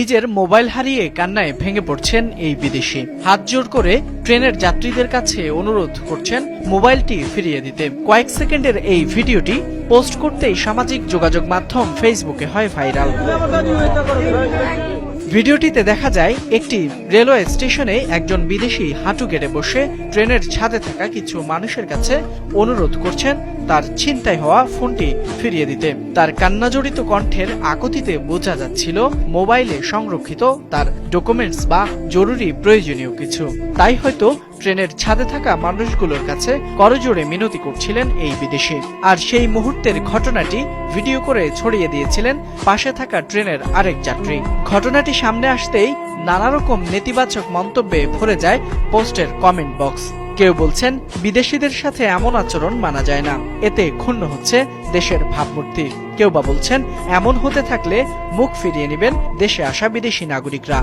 নিজের মোবাইল হারিয়ে কান্নায় ভেঙে পড়ছেন এই বিদেশি। হাত জোর করে ট্রেনের যাত্রীদের কাছে অনুরোধ করছেন মোবাইলটি ফিরিয়ে দিতে। কয়েক সেকেন্ডের এই ভিডিওটি পোস্ট করতেই সামাজিক যোগাযোগ মাধ্যম ফেসবুকে হয় ভাইরাল। ভিডিওটিতে দেখা যায়, একটি রেলওয়ে স্টেশনে একজন বিদেশি হাঁটু গেড়ে বসে ট্রেনের ছাদে থাকা কিছু মানুষের কাছে অনুরোধ করছেন তার ছিনতাই হওয়া ফোনটি ফিরিয়ে দিতে। তার কান্নাজড়িত কণ্ঠের আকতিতে বোঝা যাচ্ছিল মোবাইলে সংরক্ষিত তার ডকুমেন্টস বা জরুরি প্রয়োজনীয় কিছু। তাই হয়তো ট্রেনের ছাদে থাকা মানুষগুলোর কাছে করজোড়ে মিনতি করছিলেন এই বিদেশি। আর সেই মুহূর্তের ঘটনাটি ভিডিও করে ছড়িয়ে দিয়েছিলেন পাশে থাকা ট্রেনের আরেক যাত্রী। ঘটনাটি সামনে আসতেই নানা রকম নেতিবাচক মন্তব্যে ভরে যায় পোস্টের কমেন্ট বক্স। কেউ বলছেন, বিদেশিদের সাথে এমন আচরণ মানা যায় না। এতে ক্ষুণ্ণ হচ্ছে দেশের ভাবমূর্তি। কেউ বা বলছেন, এমন হতে থাকলে মুখ ফিরিয়ে নেবেন দেশে আসা বিদেশি নাগরিকরা।